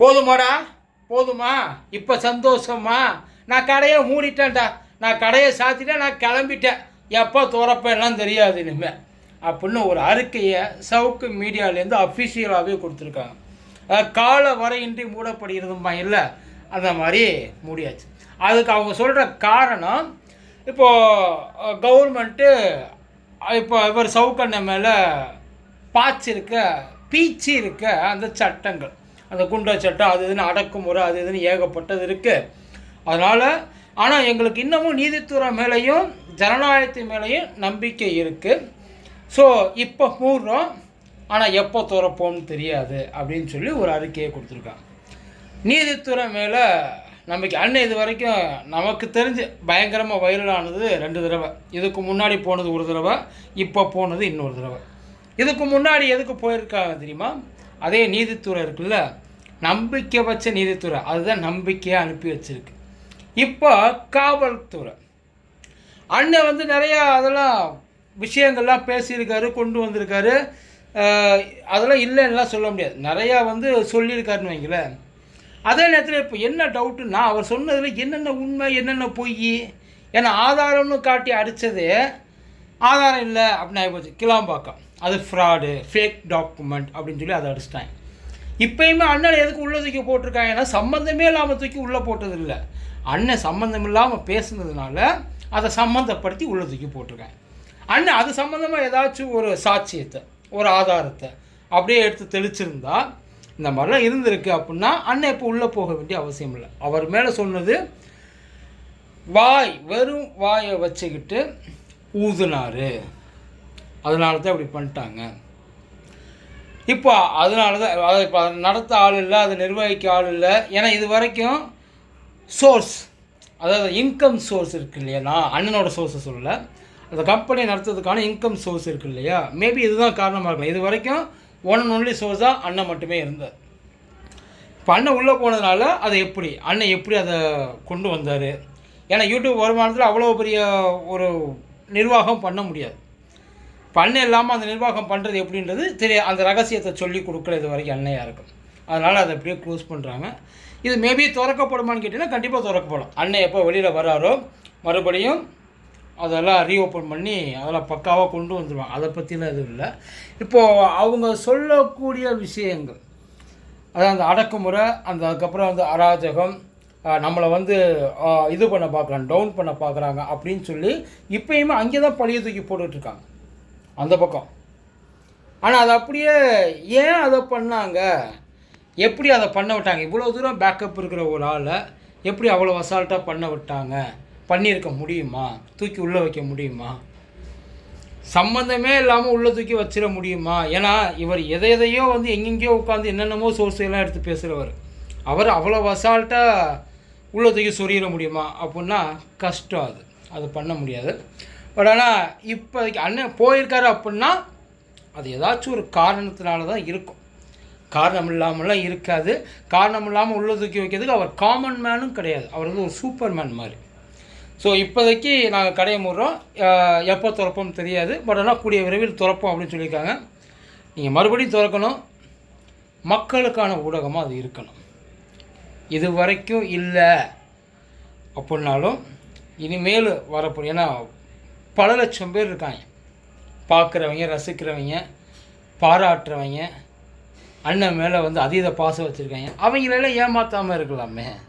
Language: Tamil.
போதுமாடா போதுமா? இப்போ சந்தோஷமா? நான் கடையை மூடிட்டேன்டா. நான் கடையை சாத்திட்டேன் நான் கிளம்பிட்டேன். எப்போ துறப்பேன்லாம் தெரியாது இனிமேல் அப்படின்னு ஒரு அறிக்கையை சவுக்கு மீடியாவிலேருந்து அஃபிஷியலாகவே கொடுத்துருக்காங்க. காலை கால வரையின்றி மூடப்படுகிறதுமா இல்லை? அந்த மாதிரி மூடியாச்சு. அதுக்கு அவங்க சொல்கிற காரணம் இப்போது கவர்மெண்ட்டு இப்போ இவர் சவுக்கண்ணன் மேலே பாய்ச்சிருக்க பீச்சி இருக்க அந்த சட்டங்கள். அந்த குண்டா சட்டம் அது இதுன்னு அடக்குமுறை அது இதுன்னு ஏகப்பட்டது இருக்குது அதனால் ஆனால் எங்களுக்கு இன்னமும் நீதித்துறை மேலேயும் ஜனநாயகத்தின் மேலேயும் நம்பிக்கை இருக்குது ஸோ இப்போ மூடுறோம். ஆனால் எப்போ துறப்போம்னு தெரியாது அப்படின்னு சொல்லி ஒரு அறிக்கையை கொடுத்துருக்காங்க. நீதித்துறை மேலே நம்பிக்கை. அண்ணன் இது வரைக்கும் நமக்கு தெரிஞ்சு பயங்கரமாக வைரலானது ரெண்டு தடவை. இதுக்கு முன்னாடி போனது ஒரு தடவை இப்போ போனது இன்னொரு தடவை. இதுக்கு முன்னாடி எதுக்கு போயிருக்காங்க தெரியுமா? அதே நீதித்துறை இருக்குல்ல நம்பிக்கை வச்ச நீதித்துறை அதுதான் நம்பிக்கையாக அனுப்பி வச்சிருக்கு. இப்போ காவல்துறை. அண்ணன் வந்து நிறையா அதெல்லாம் விஷயங்கள்லாம் பேசியிருக்காரு கொண்டு வந்திருக்காரு. அதெல்லாம் இல்லைன்னுலாம் சொல்ல முடியாது. நிறையா வந்து சொல்லியிருக்காருன்னு வைங்களேன். அதே நேரத்தில் இப்போ என்ன டவுட்டுன்னா அவர் சொன்னதில் என்னென்ன உண்மை என்னென்ன பொய் ஏன்னா ஆதாரம்னு காட்டி அடித்தது ஆதாரம் இல்லை அப்படின்னு ஆகிப்போச்சு கிளாம்பாக்கம். அது ஃப்ராடு ஃபேக் டாக்குமெண்ட் அப்படின்னு சொல்லி அதை அடிச்சிட்டாங்க. இப்பயுமே அண்ணன் எதுக்கு உள்ளே தூக்கி போட்டிருக்காங்கன்னா சம்மந்தமே இல்லாமல் தூக்கி உள்ளே போட்டது இல்லை அண்ணன் சம்மந்தம் இல்லாமல் பேசுனதுனால அதை சம்மந்தப்படுத்தி உள்ளே தூக்கி போட்டிருக்காங்க அண்ணன் அது சம்மந்தமாக ஏதாச்சும் ஒரு சாட்சியத்தை ஒரு ஆதாரத்தை அப்படியே எடுத்து தெளிச்சிருந்தா இந்த மாதிரிலாம் இருந்திருக்கு அப்படின்னா அண்ணன் இப்போ உள்ளே போக வேண்டிய அவசியம் இல்லை. அவர் மேலே சொன்னது வாய் வெறும் வாயை வச்சுக்கிட்டு ஊதுனாரு. அதனால தான் இப்படி பண்ணிட்டாங்க. இப்போ அதனால தான் அதை இப்போ நடத்த ஆள் இல்லை அதை நிர்வகிக்க ஆள் இல்லை. ஏன்னா இது வரைக்கும் சோர்ஸ் அதாவது இன்கம் சோர்ஸ் இருக்கு இல்லையா? நான் அண்ணனோட சோர்ஸை சொல்லலை. அந்த கம்பெனியை நடத்துறதுக்கான இன்கம் சோர்ஸ் இருக்கு இல்லையா? மேபி இதுதான் காரணமாக இருக்கலாம். இது வரைக்கும் ஒன் அண்ட் ஒன்லி சோர்ஸாக அண்ணன் மட்டுமே இருந்தார். இப்போ அண்ணன் உள்ளே போனதுனால அதை எப்படி? அண்ணன் எப்படி அதை கொண்டு வந்தார்? ஏன்னா யூடியூப் வருமானத்தில் அவ்வளோ பெரிய ஒரு நிர்வாகம் பண்ண முடியாது. இப்போ இல்லாமல் அந்த நிர்வாகம் பண்ணுறது எப்படின்றது தெரிய அந்த ரகசியத்தை சொல்லி கொடுக்குற இது வரைக்கும் அன்னையாக இருக்கும். அதனால் அதை அப்படியே க்ளோஸ் பண்ணுறாங்க இது மேபி திறக்கப்படுமான்னு கேட்டிங்கன்னா கண்டிப்பாக திறக்கப்படும். அண்ணன் எப்போ வெளியில் வராரோ மறுபடியும் அதெல்லாம் ரீஓப்பன் பண்ணி அதெல்லாம் பக்காவாக கொண்டு வந்துடுவாங்க அதை பற்றிலாம் எதுவும் இல்லை. இப்போது அவங்க சொல்லக்கூடிய விஷயங்கள் அதாவது அந்த அடக்குமுறை அந்த அதுக்கப்புறம் வந்து அராஜகம் நம்மளை வந்து இது பண்ண பார்க்குறாங்க டவுன் பண்ண பார்க்குறாங்க அப்படின்னு சொல்லி இப்பயுமே அங்கே தான் பழிய தூக்கி போட்டுட்ருக்காங்க அந்த பக்கம். ஆனால் அது அப்படியே ஏன் அதை பண்ணாங்க? எப்படி அதை பண்ண விட்டாங்க? இவ்வளோ தூரம் பேக்கப் இருக்கிற ஒரு ஆளை எப்படி அவ்வளோ அசால்ட்டாக பண்ண விட்டாங்க? பண்ணியிருக்க முடியுமா? தூக்கி உள்ளே வைக்க முடியுமா? சம்மந்தமே இல்லாமல் உள்ளே தூக்கி வச்சிட முடியுமா? ஏன்னா இவர் எதை எதையோ வந்து எங்கெங்கேயோ உட்காந்து என்னென்னமோ சோர்ஸ் எல்லாம் எடுத்து பேசுகிறவர் அவர் அவ்வளோ அசால்ட்டாக உள்ளே தூக்கி சொறியிட முடியுமா? அப்படின்னா கஷ்டம் அது. அது பண்ண முடியாது. பட் ஆனால் இப்போதைக்கு அண்ணன் போயிருக்காரு அப்படின்னா அது ஏதாச்சும் ஒரு காரணத்தினால தான் இருக்கும். காரணம் இல்லாமலாம் இருக்காது. காரணம் இல்லாமல் உள்ள தூக்கி வைக்கிறதுக்கு அவர் காமன் மேனும் கிடையாது. அவர் வந்து ஒரு சூப்பர் மேன் மாதிரி. ஸோ இப்போதைக்கு நாங்கள் கடையை முடுறோம். எப்போ திறப்போம் தெரியாது. பட் ஆனால் கூடிய விரைவில் திறப்போம் அப்படின்னு சொல்லியிருக்காங்க. நீங்கள் மறுபடியும் திறக்கணும். மக்களுக்கான ஊடகமாக அது இருக்கணும். இது வரைக்கும் இல்லை. அப்படின்னாலும் இனிமேல் வரப்போம் ஏன்னா பல லட்சம் பேர் இருக்காங்க. பார்க்குறவங்க ரசிக்கிறவங்க பாராட்டுறவங்க அண்ணன் மேலே வந்து அதீத பாசம் வச்சுருக்காங்க. அவங்களெல்லாம் ஏமாற்றாமல் இருக்கலாமே.